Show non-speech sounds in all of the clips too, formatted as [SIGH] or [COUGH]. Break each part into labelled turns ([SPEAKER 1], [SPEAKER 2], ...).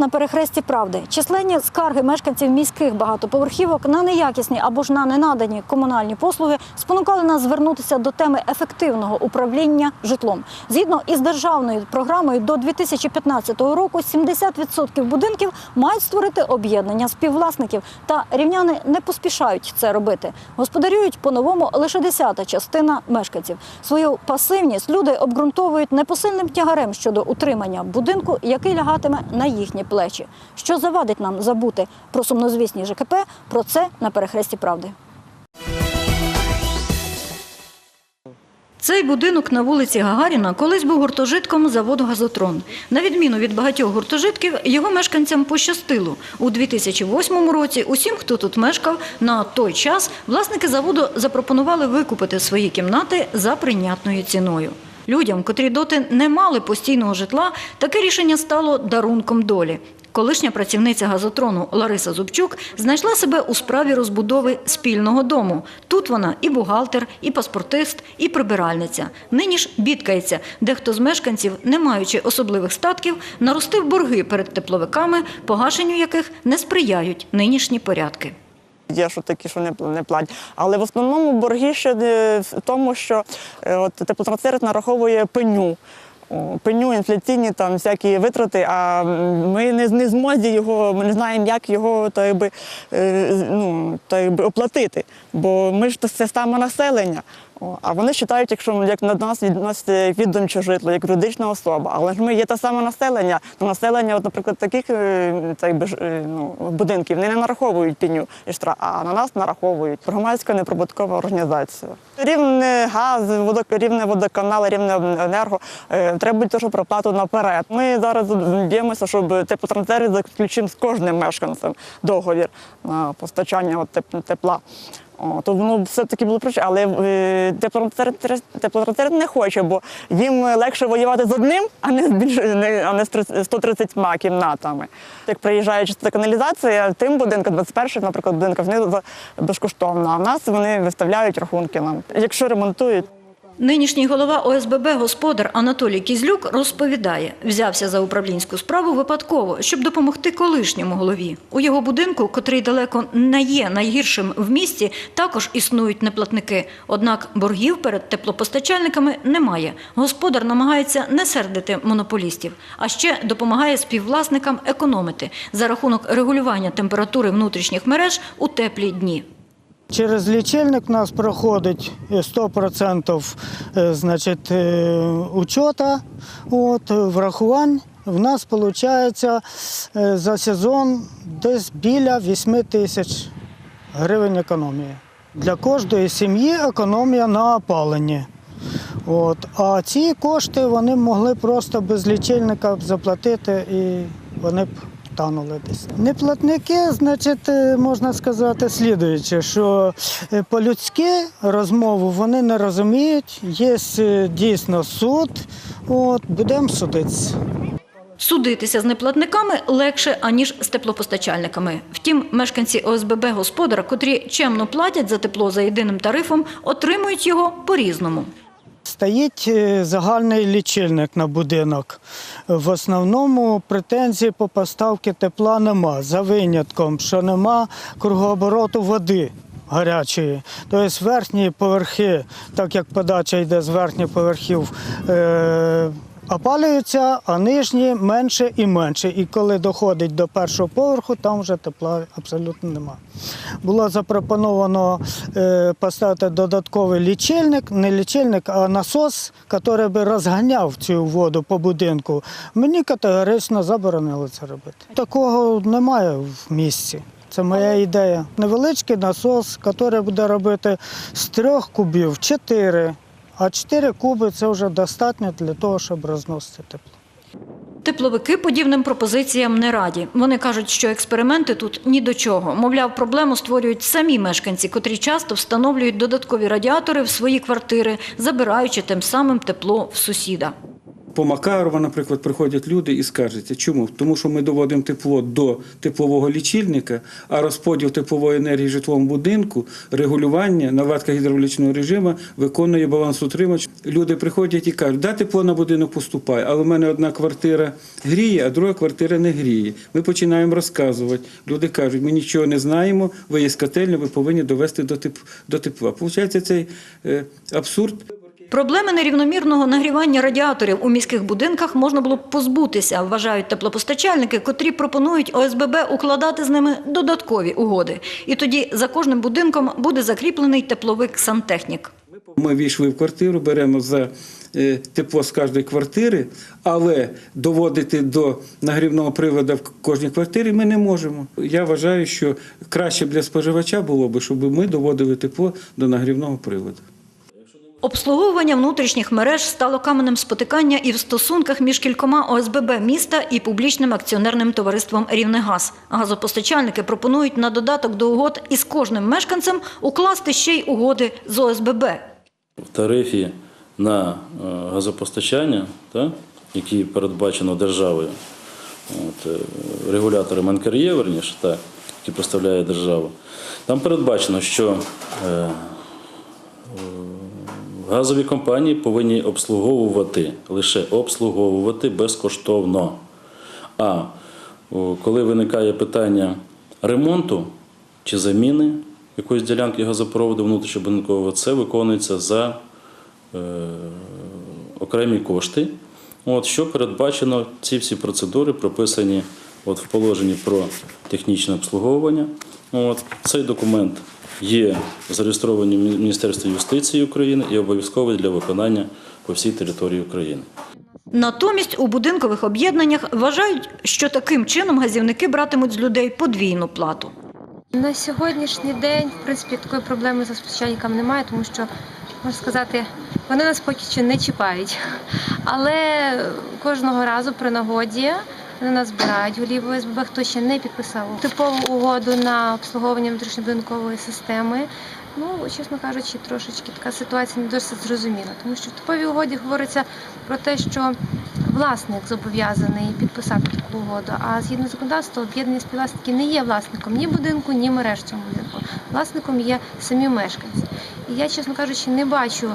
[SPEAKER 1] На перехресті правди. Численні скарги мешканців міських багатоповерхівок на неякісні або ж на ненадані комунальні послуги спонукали нас звернутися до теми ефективного управління житлом. Згідно із державною програмою до 2015 року 70% будинків мають створити об'єднання співвласників, та рівняни не поспішають це робити. Господарюють по-новому лише десята частина мешканців. Свою пасивність люди обґрунтовують непосильним тягарем щодо утримання будинку, який лягатиме на їхні плечі. Що завадить нам забути про сумнозвісні ЖКП? Про це на перехресті правди. Цей будинок на вулиці Гагаріна колись був гуртожитком заводу «Газотрон». На відміну від багатьох гуртожитків, його мешканцям пощастило. У 2008 році усім, хто тут мешкав, на той час власники заводу запропонували викупити свої кімнати за прийнятною ціною. Людям, котрі доти не мали постійного житла, таке рішення стало дарунком долі. Колишня працівниця газотрону Лариса Зубчук знайшла себе у справі розбудови спільного дому. Тут вона і бухгалтер, і паспортист, і прибиральниця. Нині ж бідкається. Дехто з мешканців, не маючи особливих статків, наростив борги перед тепловиками, погашенню яких не сприяють нинішні порядки.
[SPEAKER 2] Є що такі, що не, не платять. Але в основному борги ще е, в тому, що е, от, нараховує пеню. Пеню, інфляційні там всякі витрати, а ми не, не змозі його, ми не знаємо, як його то якби, е, ну, то якби оплатити. Бо ми ж це саме населення. А вони вважають, якщо як на нас відноситься як відомче житло, як юридична особа. Але ж ми є те саме населення. То населення, от, наприклад, таких е, так би, е, ну, будинків вони не нараховують пеню і штраф, а на нас нараховують. Громадська неприбуткова організація. Рівне газ, водок, рівне водоканал, рівне енерго е, треба теж проплату наперед. Ми зараз б'ємося, щоб теплотрансфер заключив з кожним мешканцем договір на постачання от, тепла. О, то воно все-таки було проще, але е, теплотрансфер, не хоче, бо їм легше воювати з одним, а не з більш не, а не з 130 кімнатами. Як приїжджає чиста каналізація, тим будинкам, 21 наприклад, будинкам, вони за- безкоштовно. А в нас вони виставляють рахунки нам. Якщо ремонтують.
[SPEAKER 1] Нинішній голова ОСББ господар Анатолій Кізлюк розповідає, взявся за управлінську справу випадково, щоб допомогти колишньому голові. У його будинку, котрий далеко не є найгіршим в місті, також існують неплатники. Однак боргів перед теплопостачальниками немає. Господар намагається не сердити монополістів, а ще допомагає співвласникам економити за рахунок регулювання температури внутрішніх мереж у теплі дні.
[SPEAKER 3] Через лічильник у нас проходить е, 100% е, значить, е, учета, от, врахувань. В нас виходить за сезон десь біля 8 тисяч гривень економії. Для кожної сім'ї економія на опаленні. От. А ці кошти вони могли просто без лічильника заплатити і вони б танули десь. Неплатники, значить, е, можна сказати, слідуюче, що е, по-людськи розмову вони не розуміють. Є е, дійсно суд, от, будемо судитися.
[SPEAKER 1] Судитися з неплатниками легше, аніж з теплопостачальниками. Втім, мешканці ОСББ господара, котрі чемно платять за тепло за єдиним тарифом, отримують його по-різному.
[SPEAKER 3] Стоїть е, загальний лічильник на будинок. В основному претензій по поставці тепла нема, за винятком, що нема кругообороту води гарячої. Тобто верхні поверхи, так як подача йде з верхніх поверхів, е- опалюються, а нижні менше і менше. І коли доходить до першого поверху, там вже тепла абсолютно нема. Було запропоновано е, поставити додатковий лічильник, не лічильник, а насос, який би розганяв цю воду по будинку. Мені категорично заборонили це робити. Такого немає в місті. Це моя ідея. Невеличкий насос, який буде робити з трьох кубів чотири. А чотири куби це вже достатньо для того, щоб розносити тепло.
[SPEAKER 1] Тепловики подібним пропозиціям не раді. Вони кажуть, що експерименти тут ні до чого. Мовляв, проблему створюють самі мешканці, котрі часто встановлюють додаткові радіатори в свої квартири, забираючи тим самим тепло в сусіда.
[SPEAKER 4] По Макарова, наприклад, приходять люди і скаржаться. Чому? Тому що ми доводимо тепло до теплового лічильника, а розподіл теплової енергії житловому будинку, регулювання, наладка гідравлічного режиму виконує балансутримач. Люди приходять і кажуть, да, тепло на будинок поступає, але в мене одна квартира гріє, а друга квартира не гріє. Ми починаємо розказувати. Люди кажуть, ми нічого не знаємо, ви є котельня, ви повинні довести до тепла. Получається цей е, абсурд.
[SPEAKER 1] Проблеми нерівномірного нагрівання радіаторів у міських будинках можна було б позбутися, вважають теплопостачальники, котрі пропонують ОСББ укладати з ними додаткові угоди. І тоді за кожним будинком буде закріплений тепловик сантехнік.
[SPEAKER 4] Ми війшли в квартиру, беремо за е, тепло з кожної квартири, але доводити до нагрівного приладу в кожній квартирі ми не можемо. Я вважаю, що краще для споживача було б, щоб ми доводили тепло до нагрівного приладу.
[SPEAKER 1] Обслуговування внутрішніх мереж стало каменем спотикання і в стосунках між кількома ОСББ міста і публічним акціонерним товариством «Рівнегаз». Газопостачальники пропонують на додаток до угод із кожним мешканцем укласти ще й угоди з ОСББ.
[SPEAKER 5] в тарифі на е, газопостачання, та, який передбачено державою, от, е, регулятором НКРЄ, верніше, який поставляє державу, там передбачено, що е, газові компанії повинні обслуговувати, лише обслуговувати безкоштовно. А коли виникає питання ремонту чи заміни якоїсь ділянки газопроводу внутрішньобудинкового, це виконується за е, окремі кошти. От, що передбачено, ці всі процедури прописані от, в положенні про технічне обслуговування. От, цей документ є зареєстрований в Міністерстві юстиції України і обов'язковий для виконання по всій території України.
[SPEAKER 1] Натомість у будинкових об'єднаннях вважають, що таким чином газівники братимуть з людей подвійну плату.
[SPEAKER 6] На сьогоднішній день, в принципі, такої проблеми з постачальниками немає, тому що можна сказати, вони нас поки що не чіпають. Але кожного разу при нагоді вони нас збирають голів ОСББ, хто ще не підписав типову угоду на обслуговування внутрішньобудинкової системи. Ну, чесно кажучи, трошечки така ситуація не досить зрозуміла, тому що в типовій угоді говориться про те, що власник зобов'язаний підписати таку угоду. А згідно законодавства, об'єднання співвласників не є власником ні будинку, ні мереж в цьому будинку. Власником є самі мешканці. І я, чесно кажучи, не бачу,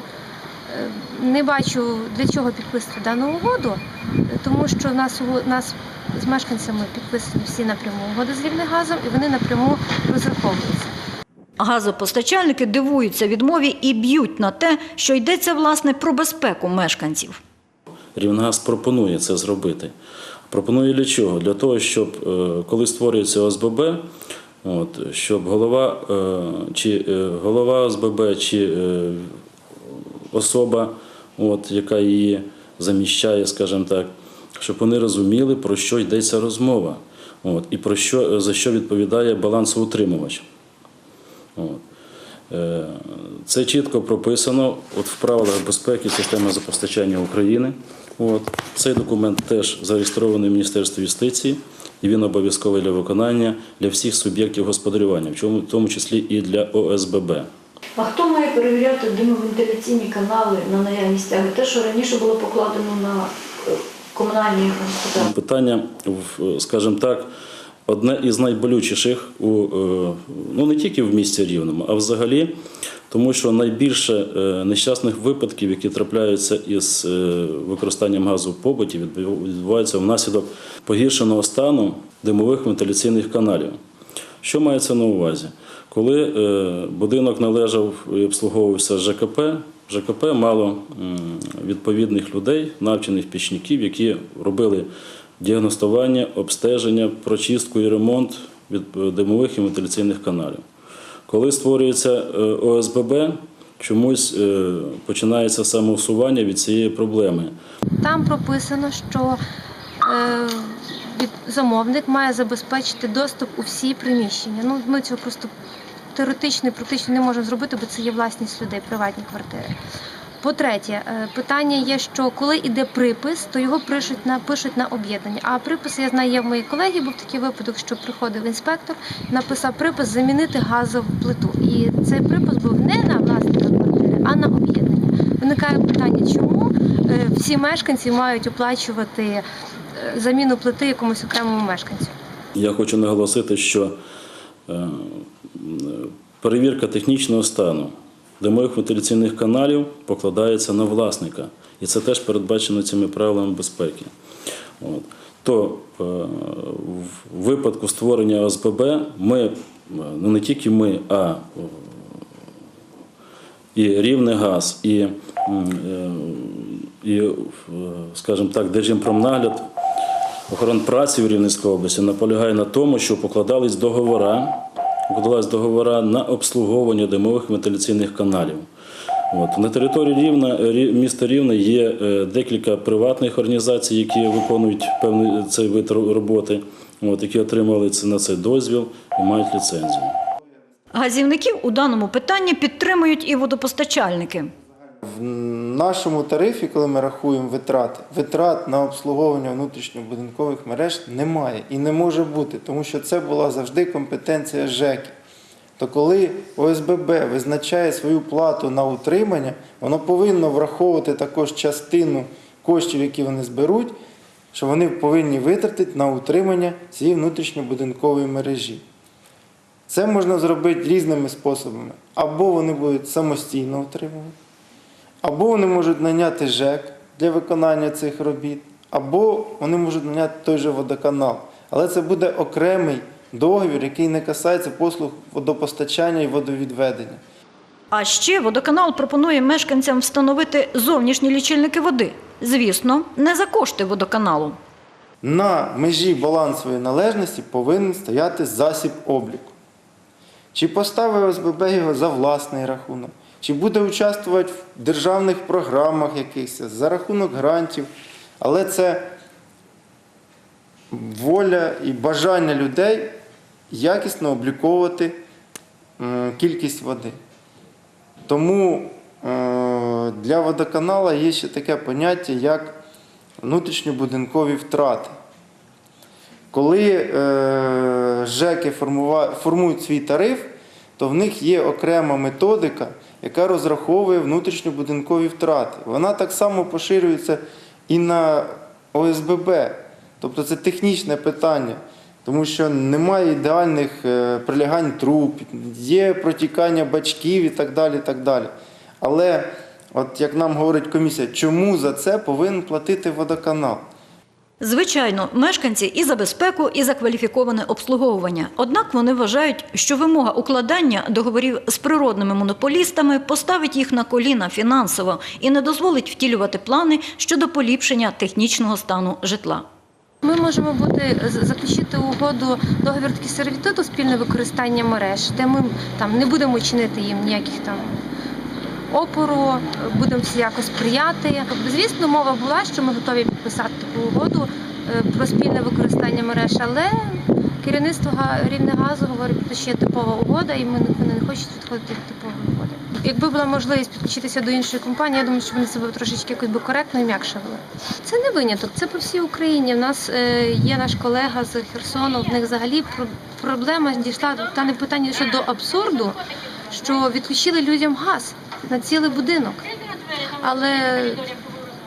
[SPEAKER 6] не бачу для чого підписувати дану угоду, е, тому що у нас нас з мешканцями підписані всі напряму угоди з Рівнегазом, і вони напряму розраховуються.
[SPEAKER 1] Газопостачальники дивуються відмові і б'ють на те, що йдеться власне про безпеку мешканців.
[SPEAKER 5] Рівногаз пропонує це зробити. Пропонує для чого? Для того, щоб е, коли створюється ОСББ, от, щоб голова, е, чи, е, голова ОСББ чи е, особа, от, яка її заміщає, скажімо так, щоб вони розуміли, про що йдеться розмова. От, і про що, за що відповідає балансоутримувач. От. Е, Це чітко прописано от в правилах безпеки системи запостачання України. От. Цей документ теж зареєстрований в Міністерстві юстиції, і він обов'язковий для виконання для всіх суб'єктів господарювання, в тому числі і для ОСББ.
[SPEAKER 1] А хто має перевіряти димовентиляційні канали на наявність тяги? Те, що раніше було покладено на е, комунальні господарства?
[SPEAKER 5] Питання, скажімо так, одне із найболючіших у е, ну не тільки в місті Рівному, а взагалі, тому що найбільше е, нещасних випадків, які трапляються із використанням газу в побуті, відбуваються внаслідок погіршеного стану димових вентиляційних каналів. Що мається на увазі? Коли е, будинок належав і обслуговувався ЖКП, ЖКП мало відповідних людей, навчених пічників, які робили діагностування, обстеження, прочистку і ремонт від е, димових і вентиляційних каналів. Коли створюється е, ОСББ, чомусь починається самоусування від цієї проблеми.
[SPEAKER 6] Там прописано, що замовник має забезпечити доступ у всі приміщення. Ну, ми цього просто теоретично і практично не можемо зробити, бо це є власність людей, приватні квартири. По-третє, е, питання є, що коли йде припис, то його пишуть на пишуть на об'єднання. А припис я знаю, є в моїй колеги, був такий випадок, що приходив інспектор, написав припис замінити газову плиту. І цей припис був не на власника квартири, а на об'єднання. Виникає питання, чому е, всі мешканці мають оплачувати е, заміну плити якомусь окремому мешканцю.
[SPEAKER 5] Я хочу наголосити, що перевірка технічного стану димових вентиляційних каналів покладається на власника. І це теж передбачено цими правилами безпеки. От. То е, в випадку створення ОСББ ми, е, ну не тільки ми, а е, і рівний газ, і, і скажімо так, Держімпромнагляд охорон праці в Рівненській області наполягає на тому, що покладались договора, покладались договора на обслуговування димових вентиляційних каналів. От. На території Рівна, міста Рівне є е, декілька приватних організацій, які виконують певний цей вид роботи, от, які отримали на цей дозвіл і мають ліцензію.
[SPEAKER 1] Газівників у даному питанні підтримують і водопостачальники.
[SPEAKER 7] В нашому тарифі, коли ми рахуємо витрати, витрат на обслуговування внутрішньобудинкових мереж немає і не може бути, тому що це була завжди компетенція ЖЕКів. То коли ОСББ визначає свою плату на утримання, воно повинно враховувати також частину коштів, які вони зберуть, що вони повинні витратити на утримання цієї внутрішньобудинкової мережі. Це можна зробити різними способами. Або вони будуть самостійно утримувати, або вони можуть наняти ЖЕК для виконання цих робіт, або вони можуть наняти той же водоканал. Але це буде окремий договір, який не касається послуг водопостачання і водовідведення.
[SPEAKER 1] А ще водоканал пропонує мешканцям встановити зовнішні лічильники води. Звісно, не за кошти водоканалу.
[SPEAKER 7] На межі балансової належності повинен стояти засіб обліку. Чи поставив ОСББ його за власний рахунок, чи буде участвувати в державних програмах якихось за рахунок грантів. Але це воля і бажання людей якісно обліковувати кількість води. Тому е, для водоканала є ще таке поняття, як внутрішньобудинкові втрати. Коли е, ЖЕКи формують свій тариф, то в них є окрема методика, яка розраховує внутрішньобудинкові втрати. Вона так само поширюється і на ОСББ. Тобто це технічне питання, тому що немає ідеальних е, прилягань труб, є протікання бачків і так далі. Так далі. Але, от як нам говорить комісія, чому за це повинен платити водоканал?
[SPEAKER 1] Звичайно, мешканці і за безпеку, і за кваліфіковане обслуговування. Однак вони вважають, що вимога укладання договорів з природними монополістами поставить їх на коліна фінансово і не дозволить втілювати плани щодо поліпшення технічного стану житла.
[SPEAKER 6] Ми можемо бути заключити угоду договір такий сервітуту спільне використання мереж, де ми там не будемо чинити їм ніяких там опору, будемо всіяко сприяти. Звісно, мова була, що ми готові підписати таку угоду е, про спільне використання мереж, але керівництво Га- Рівнегазу говорить, що ще типова угода, і вони не хочуть відходити від типової угоди. Якби була можливість підключитися до іншої компанії, я думаю, що вони себе трошечки якось би коректно і м'якше вели. Це не виняток, це по всій Україні. У нас е, є наш колега з Херсону. В них взагалі про- проблема дійшла та не питання що до абсурду, що відключили людям газ на цілий будинок. Але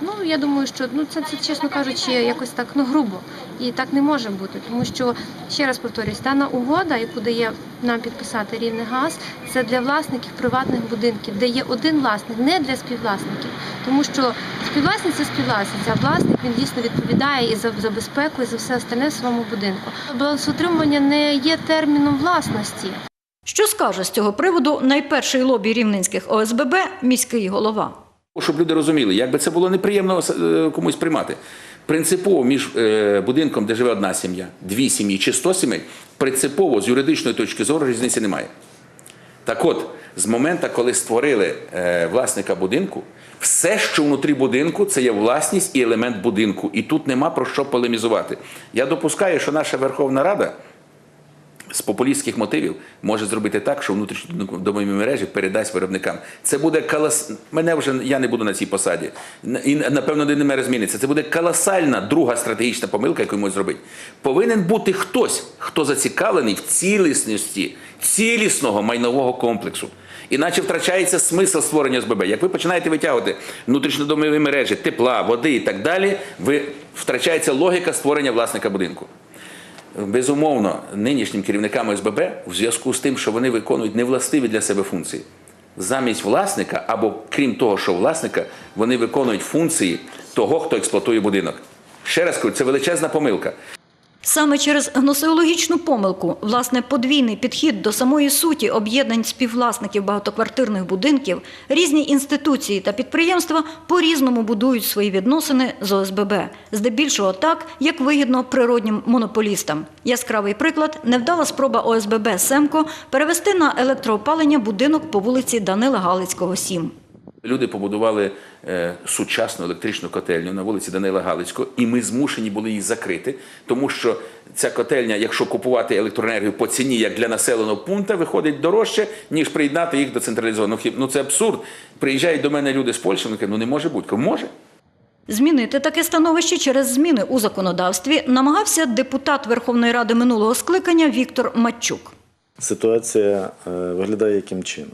[SPEAKER 6] ну я думаю, що ну це, це чесно кажучи, якось так ну грубо. І так не може бути, тому що ще раз повторюсь, дана угода, яку дає нам підписати рівний газ, це для власників приватних будинків, де є один власник, не для співвласників. Тому що співвласник це співвласниця, а власник він дійсно відповідає і за, за безпеку, і за все остальне в своєму будинку. Балансоутримування не є терміном власності.
[SPEAKER 1] Що скаже з цього приводу найперший лобі рівненських ОСББ міський голова?
[SPEAKER 8] Щоб люди розуміли, як би це було неприємно е, комусь приймати. Принципово між е, будинком, де живе одна сім'я, дві сім'ї чи сто сімей, принципово з юридичної точки зору різниці немає. Так от, з моменту, коли створили е, власника будинку, все, що внутрі будинку, це є власність і елемент будинку. І тут нема про що полемізувати. Я допускаю, що наша Верховна Рада з популістських мотивів може зробити так, що внутрішні домові мережі передасть виробникам. Це буде колос... Мене вже я не буду на цій посаді. І напевно не зміниться. Це буде колосальна друга стратегічна помилка, яку можуть зробити. Повинен бути хтось, хто зацікавлений в цілісності цілісного майнового комплексу. Іначе втрачається смисл створення ОСББ. Як ви починаєте витягувати внутрішньодомові мережі, тепла, води і так далі, ви втрачається логіка створення власника будинку. Безумовно, нинішнім керівникам СББ в зв'язку з тим, що вони виконують невластиві для себе функції. Замість власника, або крім того, що власника, вони виконують функції того, хто експлуатує будинок. Ще раз кажу, це величезна помилка.
[SPEAKER 1] Саме через гносеологічну помилку, власне, подвійний підхід до самої суті об'єднань співвласників багатоквартирних будинків, різні інституції та підприємства по-різному будують свої відносини з ОСББ, здебільшого так, як вигідно природнім монополістам. Яскравий приклад – невдала спроба ОСББ «Семко» перевести на електроопалення будинок по вулиці Данила Галицького, 7.
[SPEAKER 8] Люди побудували е, сучасну електричну котельню на вулиці Данила Галицького, і ми змушені були її закрити, тому що ця котельня, якщо купувати електроенергію по ціні, як для населеного пункту, виходить дорожче, ніж приєднати їх до централізованого. хіб- Ну це абсурд. Приїжджають до мене люди з Польщі, вони кажуть, ну не може бути. Може.
[SPEAKER 1] Змінити таке становище через зміни у законодавстві намагався депутат Верховної Ради минулого скликання Віктор Матчук.
[SPEAKER 9] Ситуація е, виглядає яким чином.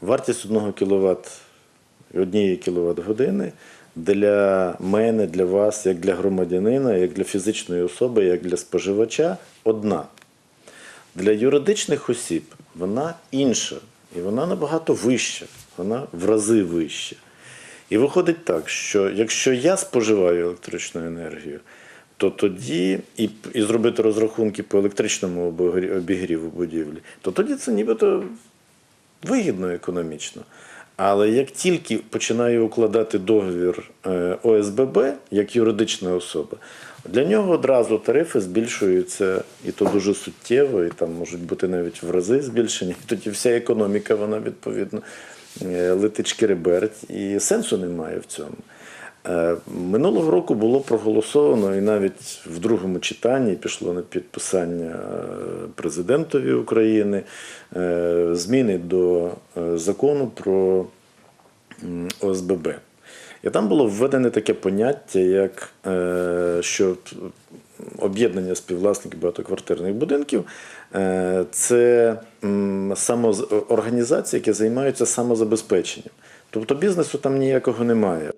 [SPEAKER 9] Вартість 1 кВт, однієї кВт години для мене, для вас, як для громадянина, як для фізичної особи, як для споживача одна. Для юридичних осіб вона інша, і вона набагато вища, вона в рази вища. І виходить так, що якщо я споживаю електричну енергію, то тоді і, і зробити розрахунки по електричному обігріву будівлі, то тоді це нібито вигідно економічно. Але як тільки починає укладати договір е, ОСББ як юридична особа, для нього одразу тарифи збільшуються, і то дуже суттєво, і там можуть бути навіть в рази збільшені. [LAUGHS] Тоді вся економіка, вона відповідно е, летить шкереберть, і сенсу немає в цьому. Е, Минулого року було проголосовано і навіть в другому читанні пішло на підписання е, президентові України е, зміни до закону про ОСББ. І там було введене таке поняття, як що об'єднання співвласників багатоквартирних будинків це організації, які займаються самозабезпеченням. Тобто бізнесу там ніякого немає.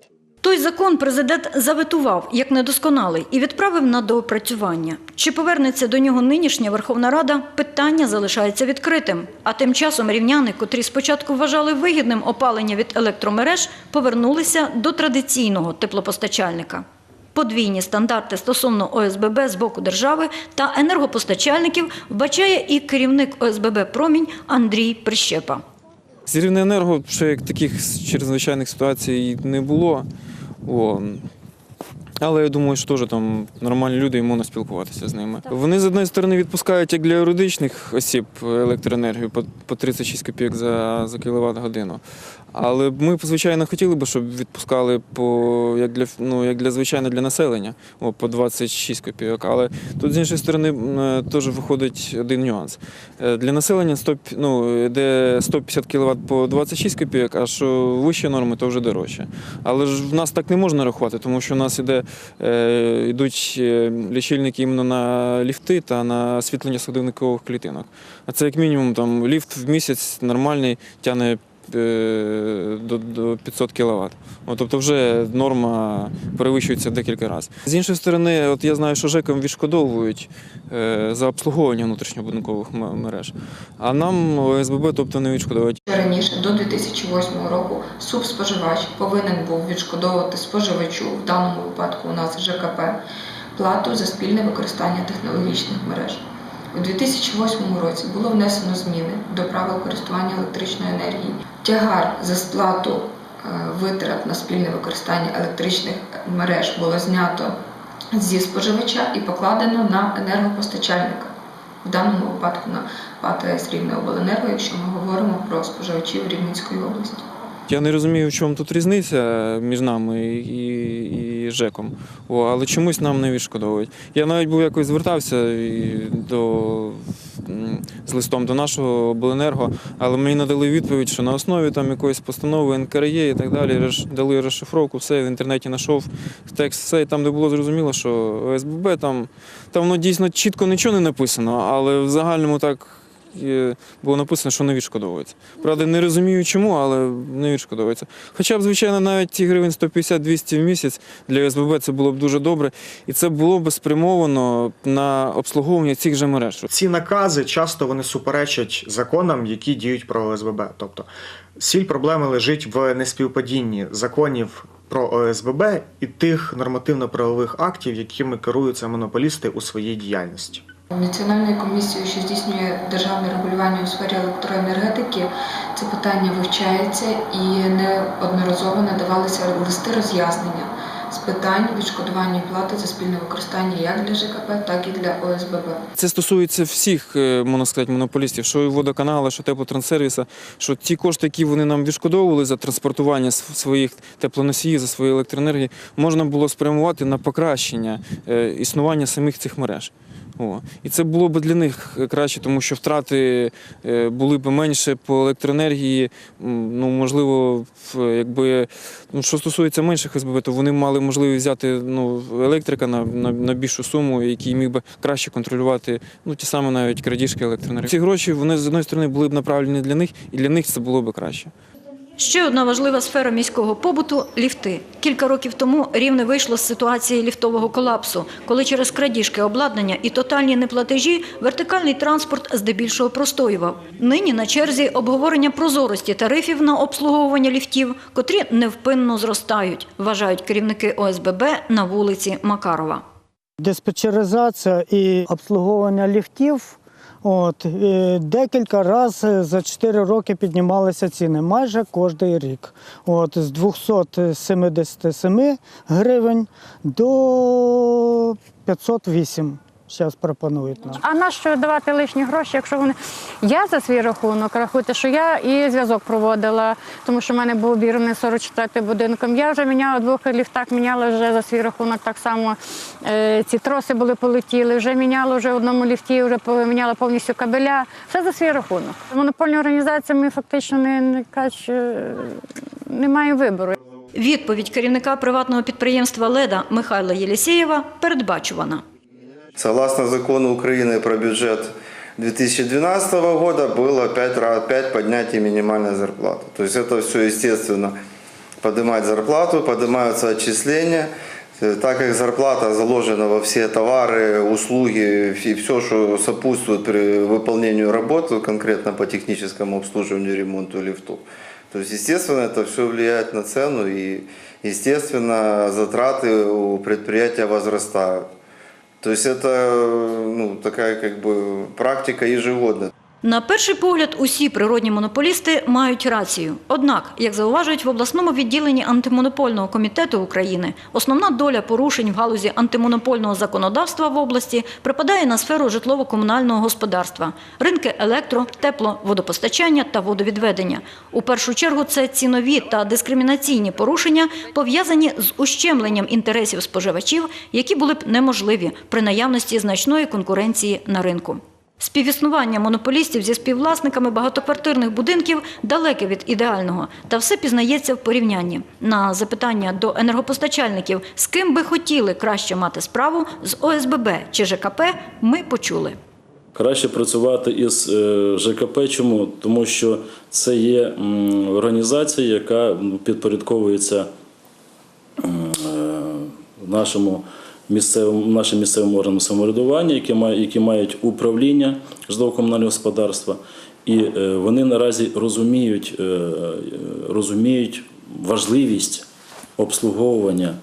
[SPEAKER 1] Закон президент заветував як недосконалий і відправив на доопрацювання. Чи повернеться до нього нинішня Верховна Рада, питання залишається відкритим. А тим часом рівняни, котрі спочатку вважали вигідним опалення від електромереж, повернулися до традиційного теплопостачальника. Подвійні стандарти стосовно ОСББ з боку держави та енергопостачальників вбачає і керівник ОСББ «Промінь» Андрій Прищепа.
[SPEAKER 10] З Рівнеенерго ще таких чрезвичайних ситуацій не було. О. Але я думаю, що теж там нормальні люди і можна спілкуватися з ними. Вони з однієї сторони відпускають як для юридичних осіб електроенергію по, по 36 копійок за, за кіловат годину. Але ми, звичайно, хотіли б, щоб відпускали по як для ну як для звичайно для населення, о, по 26 копійок. Але тут з іншої сторони е, теж виходить один нюанс. Е, Для населення 100, п- ну, де 150 кВт по 26 копійок, а що вищі норми, то вже дорожче. Але ж в нас так не можна рахувати, тому що у нас іде, йдуть е, лічильники іменно на ліфти та на освітлення сходовникових клітинок. А це як мінімум там ліфт в місяць нормальний тягне е, до, до 500 кВт. Тобто вже норма перевищується декілька разів. З іншої сторони, от я знаю, що ЖЕКам відшкодовують е, за обслуговування внутрішньобудинкових мереж, а нам ОСББ тобто не відшкодовують.
[SPEAKER 11] Раніше, до 2008 року, субспоживач повинен був відшкодовувати споживачу, в даному випадку у нас ЖКП, плату за спільне використання технологічних мереж. У 2008 році було внесено зміни до правил користування електричною енергією. Тягар за сплату е, витрат на спільне використання електричних мереж було знято зі споживача і покладено на енергопостачальника. В даному випадку на ПАТ АЕС Рівнеобленерго, якщо ми говоримо про споживачів Рівненської області.
[SPEAKER 10] Я не розумію, в чому тут різниця між нами і, і ЖЕКом, О, але чомусь нам не відшкодовують. Я навіть був якось звертався до, з листом до нашого обленерго, але мені надали відповідь, що на основі там якоїсь постанови НКРЄ і так далі дали розшифровку, все в інтернеті знайшов текст, все, і там, де було зрозуміло, що ОСББ там, там воно дійсно чітко нічого не написано, але в загальному так було написано, що не відшкодовується. Правда, не розумію чому, але не відшкодовується. Хоча б, звичайно, навіть ті гривень 150-200 в місяць для ОСББ це було б дуже добре. І це було б спрямовано на обслуговування цих же мереж.
[SPEAKER 12] Ці накази часто вони суперечать законам, які діють про ОСББ. Тобто сіль проблеми лежить в неспівпадінні законів про ОСББ і тих нормативно-правових актів, якими керуються монополісти у своїй діяльності.
[SPEAKER 11] Національною комісією, що здійснює державне регулювання у сфері електроенергетики, це питання вивчається і неодноразово надавалися листи роз'яснення з питань відшкодування плати за спільне використання як для ЖКП, так і для ОСББ.
[SPEAKER 10] Це стосується всіх, е, сказати, монополістів, що і водоканали, що теплотранссервіса, що ті кошти, які вони нам відшкодовували за транспортування своїх теплоносіїв, за свої електроенергії, можна було спрямувати на покращення е, існування самих цих мереж. О. І це було б для них краще, тому що втрати е, були б менше по електроенергії. Ну, можливо, якби ну, що стосується менших СББ, то вони мали можливість взяти ну, електрика на, на, на більшу суму, який міг би краще контролювати ну, ті самі навіть крадіжки електроенергії. Ці гроші вони з одної сторони були б направлені для них, і для них це було б краще.
[SPEAKER 1] Ще одна важлива сфера міського побуту ліфти. Кілька років тому рівне вийшло з ситуації ліфтового колапсу, коли через крадіжки обладнання і тотальні неплатежі вертикальний транспорт здебільшого простоював. Нині на черзі обговорення прозорості тарифів на обслуговування ліфтів, котрі невпинно зростають, вважають керівники ОСББ на вулиці Макарова.
[SPEAKER 3] Диспетчеризація і обслуговування ліфтів. От, е, декілька разів за 4 роки піднімалися ціни майже кожен рік. От, з 277 гривень до 508 зараз пропонують нам.
[SPEAKER 13] А на що давати лишні гроші, якщо вони. Я за свій рахунок рахуйте, що я і зв'язок проводила, тому що в мене був обірваний 44 будинком. Я вже міняла двох ліфтах, міняла вже за свій рахунок так само. Е, ці троси були полетіли, вже міняла вже в одному ліфті, вже поміняла повністю кабеля. Все за свій рахунок. Монопольні організації ми фактично не, не кажуть, е, не маємо вибору.
[SPEAKER 1] Відповідь керівника приватного підприємства «Леда» Михайла Єлісєєва передбачувана.
[SPEAKER 14] Согласно закону Украины про бюджет 2012 года было 5, раз, 5 поднятий минимальной зарплаты. То есть это все, естественно, поднимать зарплату, поднимаются отчисления. Э, Так как зарплата заложена во все товары, услуги и все, что сопутствует при выполнению работы, конкретно по техническому обслуживанию, ремонту лифтов. То есть, естественно, это все влияет на цену и, естественно, затраты у предприятия возрастают. То есть это ну, такая как бы практика ежегодная.
[SPEAKER 1] На перший погляд, усі природні монополісти мають рацію. Однак, як зауважують в обласному відділенні антимонопольного комітету України, основна доля порушень в галузі антимонопольного законодавства в області припадає на сферу житлово-комунального господарства, ринки електро, тепло, водопостачання та водовідведення. У першу чергу це цінові та дискримінаційні порушення, пов'язані з ущемленням інтересів споживачів, які були б неможливі при наявності значної конкуренції на ринку. Співіснування монополістів зі співвласниками багатоквартирних будинків далеке від ідеального, та все пізнається в порівнянні. На запитання до енергопостачальників, з ким би хотіли краще мати справу, з ОСББ чи ЖКП, ми почули.
[SPEAKER 5] Краще працювати із е, ЖКП. Чому? Тому що це є організація, яка підпорядковується м, е, нашому місцевому, нашим місцевим органам самоврядування, які мають, які мають управління житлово-комунального господарства. І е, вони наразі розуміють, е, е, розуміють важливість обслуговування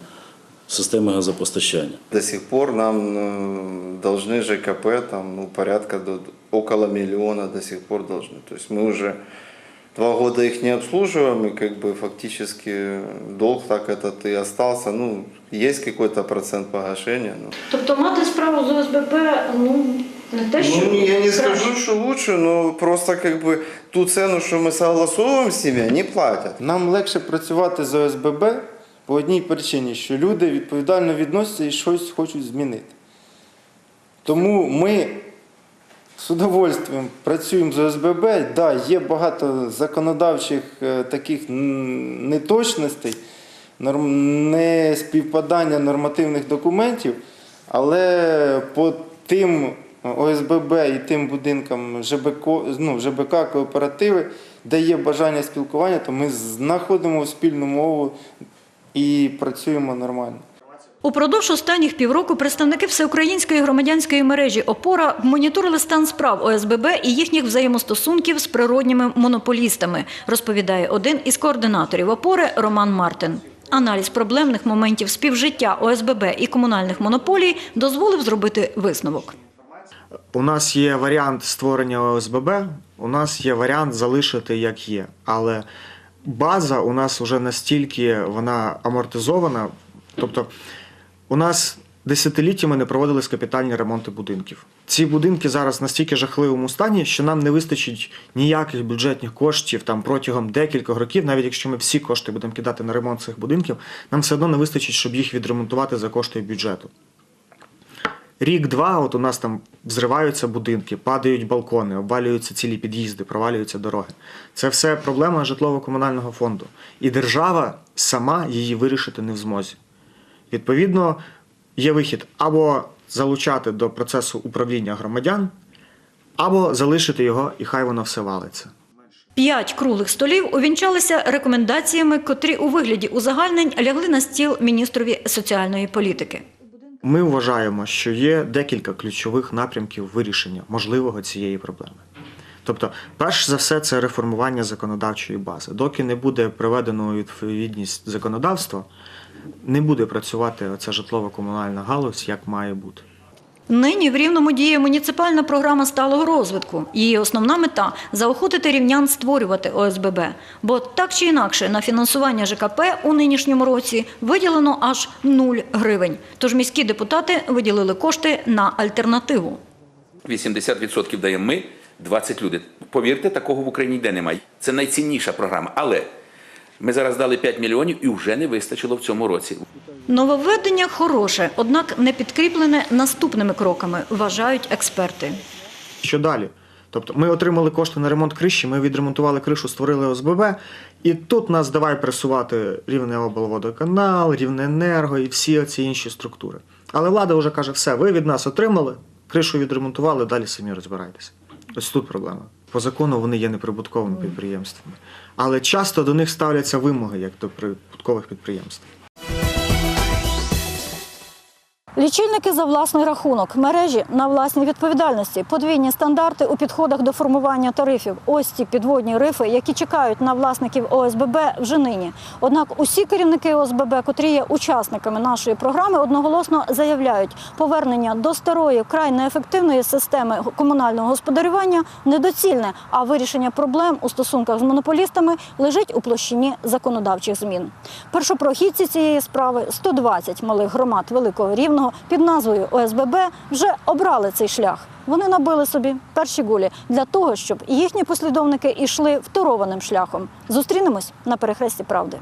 [SPEAKER 5] системи газопостачання.
[SPEAKER 14] До сих пор нам э, должны ЖКП там, ну, порядка до, около миллиона до сих пор должны. То есть мы уже два года их не обслуживаем, и как бы фактически долг так этот и остался. Ну, есть какой-то процент погашения. Но...
[SPEAKER 1] Тобто мати справу з ОСББ, ну не те,
[SPEAKER 14] Ну, я не скажу, что лучше, но просто как бы ту цену, что мы согласовываем с ними, они платят.
[SPEAKER 7] Нам легше працювати з ОСББ по одній причині, що люди відповідально відносяться і щось хочуть змінити. Тому ми з удовольствием працюємо з ОСББ. Да, є багато законодавчих е, таких неточностей, норм- неспівпадання нормативних документів, але по тим ОСББ і тим будинкам ЖБК, ну, ЖБК кооперативи, де є бажання спілкування, то ми знаходимо спільну мову і працюємо нормально.
[SPEAKER 1] Упродовж останніх півроку представники всеукраїнської громадянської мережі «Опора» моніторили стан справ ОСББ і їхніх взаємостосунків з природніми монополістами, розповідає один із координаторів «Опори» Роман Мартин. Аналіз проблемних моментів співжиття ОСББ і комунальних монополій дозволив зробити висновок.
[SPEAKER 12] У нас є варіант створення ОСББ, у нас є варіант залишити як є. Але база у нас вже настільки вона амортизована. Тобто у нас десятиліттями не проводились капітальні ремонти будинків. Ці будинки зараз настільки жахливому стані, що нам не вистачить ніяких бюджетних коштів там протягом декількох років, навіть якщо ми всі кошти будемо кидати на ремонт цих будинків, нам все одно не вистачить, щоб їх відремонтувати за кошти бюджету. Рік-два, от у нас там взриваються будинки, падають балкони, обвалюються цілі під'їзди, провалюються дороги. Це все проблема житлово-комунального фонду. І держава сама її вирішити не в змозі. Відповідно, є вихід або залучати до процесу управління громадян, або залишити його, і хай воно все валиться.
[SPEAKER 1] П'ять круглих столів увінчалися рекомендаціями, котрі у вигляді узагальнень лягли на стіл міністрові соціальної політики.
[SPEAKER 12] Ми вважаємо, що є декілька ключових напрямків вирішення можливого цієї проблеми. Тобто, перш за все, це реформування законодавчої бази. Доки не буде приведено у відповідність законодавства, не буде працювати оця житлово-комунальна галузь, як має бути.
[SPEAKER 1] Нині в Рівному діє муніципальна програма сталого розвитку. Її основна мета – заохотити рівнян створювати ОСББ. Бо так чи інакше на фінансування ЖКП у нинішньому році виділено аж 0 гривень. Тож міські депутати виділили кошти на альтернативу.
[SPEAKER 8] 80% даємо ми, 20 люди. Повірте, такого в Україні ніде немає. Це найцінніша програма. Але ми зараз дали 5 мільйонів і вже не вистачило в цьому році.
[SPEAKER 1] Нововведення хороше, однак не підкріплене наступними кроками, вважають експерти.
[SPEAKER 12] Що далі? Тобто ми отримали кошти на ремонт криші, ми відремонтували кришу, створили ОСББ, і тут нас давай пресувати рівне облводоканал, рівне енерго і всі ці інші структури. Але влада вже каже, все, ви від нас отримали, кришу відремонтували, далі самі розбирайтеся. Ось тут проблема. По закону вони є неприбутковими підприємствами. Але часто до них ставляться вимоги як до прибуткових підприємств.
[SPEAKER 1] Лічильники за власний рахунок, мережі на власній відповідальності, подвійні стандарти у підходах до формування тарифів. Ось ці підводні рифи, які чекають на власників ОСББ вже нині. Однак усі керівники ОСББ, котрі є учасниками нашої програми, одноголосно заявляють, повернення до старої, край неефективної системи комунального господарювання недоцільне, а вирішення проблем у стосунках з монополістами лежить у площині законодавчих змін. Першопрохідці цієї справи 120 малих громад Великого Рівного під назвою ОСББ вже обрали цей шлях. Вони набили собі перші гулі для того, щоб їхні послідовники йшли второваним шляхом. Зустрінемось на перехресті правди.